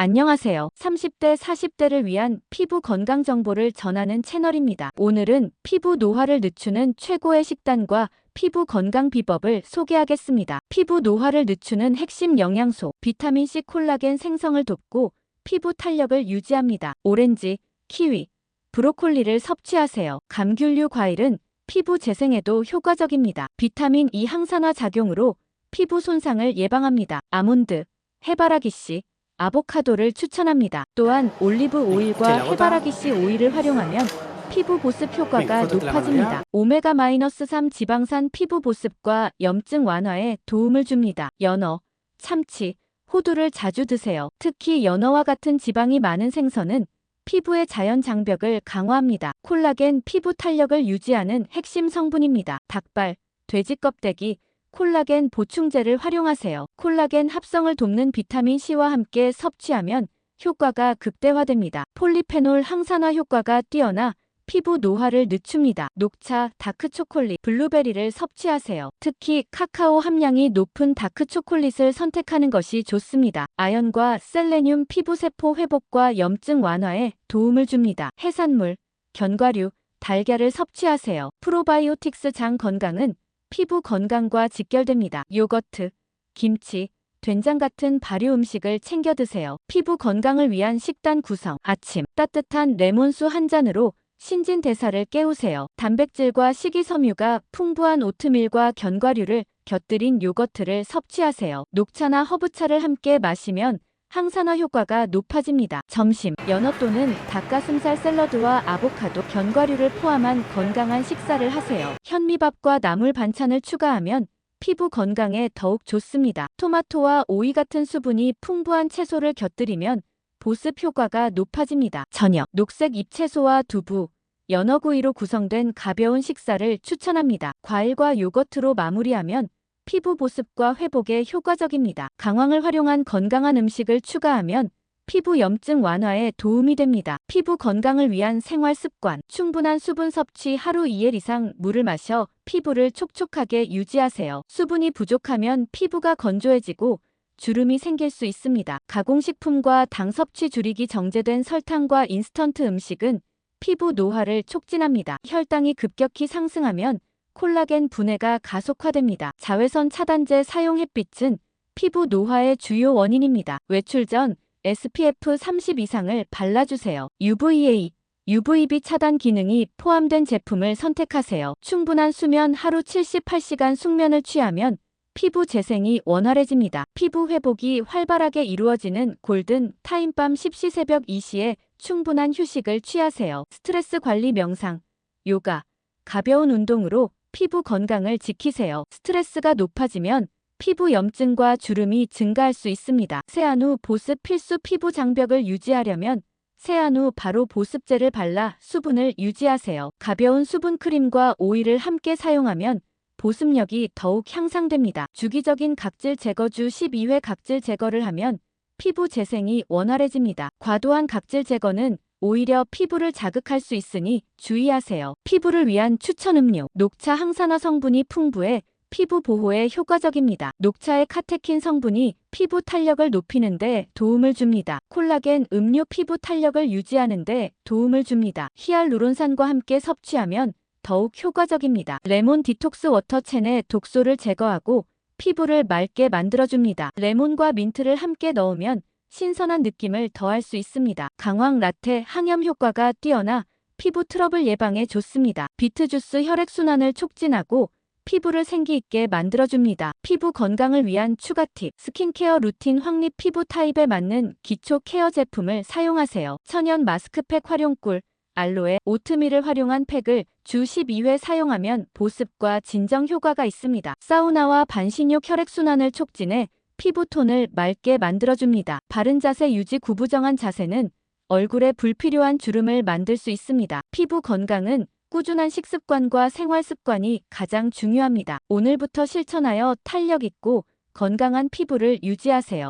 안녕하세요. 30대, 40대를 위한 피부 건강 정보를 전하는 채널입니다. 오늘은 피부 노화를 늦추는 최고의 식단과 피부 건강 비법을 소개하겠습니다. 피부 노화를 늦추는 핵심 영양소, 비타민C 콜라겐 생성을 돕고 피부 탄력을 유지합니다. 오렌지, 키위, 브로콜리를 섭취하세요. 감귤류 과일은 피부 재생에도 효과적입니다. 비타민 E 항산화 작용으로 피부 손상을 예방합니다. 아몬드, 해바라기씨, 아보카도를 추천합니다. 또한 올리브 오일과 해바라기 씨 오일을 활용하면 피부 보습 효과가 네, 높아집니다. 들어가고요. 오메가-3 지방산 피부 보습과 염증 완화에 도움을 줍니다. 연어, 참치, 호두를 자주 드세요. 특히 연어와 같은 지방이 많은 생선은 피부의 자연 장벽을 강화합니다. 콜라겐 피부 탄력을 유지하는 핵심 성분입니다. 닭발, 돼지 껍데기, 콜라겐 보충제를 활용하세요. 콜라겐 합성을 돕는 비타민 C와 함께 섭취하면 효과가 극대화됩니다. 폴리페놀 항산화 효과가 뛰어나 피부 노화를 늦춥니다. 녹차, 다크초콜릿, 블루베리를 섭취하세요. 특히 카카오 함량이 높은 다크초콜릿을 선택하는 것이 좋습니다. 아연과 셀레늄 피부세포 회복과 염증 완화에 도움을 줍니다. 해산물, 견과류, 달걀을 섭취하세요. 프로바이오틱스 장 건강은 피부 건강과 직결됩니다. 요거트, 김치, 된장 같은 발효 음식을 챙겨 드세요. 피부 건강을 위한 식단 구성. 아침 따뜻한 레몬수 한 잔으로 신진대사를 깨우세요. 단백질과 식이섬유가 풍부한 오트밀과 견과류를 곁들인 요거트를 섭취하세요. 녹차나 허브차를 함께 마시면 항산화 효과가 높아집니다. 점심, 연어 또는 닭가슴살 샐러드와 아보카도, 견과류를 포함한 건강한 식사를 하세요. 현미밥과 나물 반찬을 추가하면 피부 건강에 더욱 좋습니다. 토마토와 오이 같은 수분이 풍부한 채소를 곁들이면 보습 효과가 높아집니다. 저녁, 녹색 잎채소와 두부, 연어구이로 구성된 가벼운 식사를 추천합니다. 과일과 요거트로 마무리하면 피부 보습과 회복에 효과적입니다. 강황을 활용한 건강한 음식을 추가하면 피부 염증 완화에 도움이 됩니다. 피부 건강을 위한 생활 습관. 충분한 수분 섭취 하루 2일 이상 물을 마셔 피부를 촉촉하게 유지하세요. 수분이 부족하면 피부가 건조해지고 주름이 생길 수 있습니다. 가공식품과 당 섭취 줄이기 정제된 설탕과 인스턴트 음식은 피부 노화를 촉진합니다. 혈당이 급격히 상승하면 콜라겐 분해가 가속화됩니다. 자외선 차단제 사용 햇빛은 피부 노화의 주요 원인입니다. 외출 전 SPF 30 이상을 발라주세요. UVA, UVB 차단 기능이 포함된 제품을 선택하세요. 충분한 수면 하루 78시간 숙면을 취하면 피부 재생이 원활해집니다. 피부 회복이 활발하게 이루어지는 골든 타임 밤 10시 새벽 2시에 충분한 휴식을 취하세요. 스트레스 관리 명상, 요가, 가벼운 운동으로 피부 건강을 지키세요. 스트레스가 높아지면 피부 염증과 주름이 증가할 수 있습니다. 세안 후 보습 필수 피부 장벽을 유지하려면 세안 후 바로 보습제를 발라 수분을 유지하세요. 가벼운 수분 크림과 오일을 함께 사용하면 보습력이 더욱 향상됩니다. 주기적인 각질 제거 주 12회 각질 제거를 하면 피부 재생이 원활해집니다. 과도한 각질 제거는 오히려 피부를 자극할 수 있으니 주의하세요. 피부를 위한 추천 음료. 녹차 항산화 성분이 풍부해 피부 보호에 효과적입니다. 녹차의 카테킨 성분이 피부 탄력을 높이는 데 도움을 줍니다. 콜라겐 음료 피부 탄력을 유지하는 데 도움을 줍니다. 히알루론산과 함께 섭취하면 더욱 효과적입니다. 레몬 디톡스 워터첸의 독소를 제거하고 피부를 맑게 만들어줍니다. 레몬과 민트를 함께 넣으면 신선한 느낌을 더할 수 있습니다. 강황 라테 항염 효과가 뛰어나 피부 트러블 예방에 좋습니다. 비트 주스 혈액순환을 촉진하고 피부를 생기 있게 만들어줍니다. 피부 건강을 위한 추가 팁. 스킨케어 루틴 확립 피부 타입에 맞는 기초 케어 제품을 사용하세요. 천연 마스크팩 활용꿀, 알로에, 오트밀을 활용한 팩을 주 12회 사용하면 보습과 진정 효과가 있습니다. 사우나와 반신욕 혈액순환을 촉진해 피부톤을 맑게 만들어줍니다. 바른 자세 유지 구부정한 자세는 얼굴에 불필요한 주름을 만들 수 있습니다. 피부 건강은 꾸준한 식습관과 생활 습관이 가장 중요합니다. 오늘부터 실천하여 탄력 있고 건강한 피부를 유지하세요.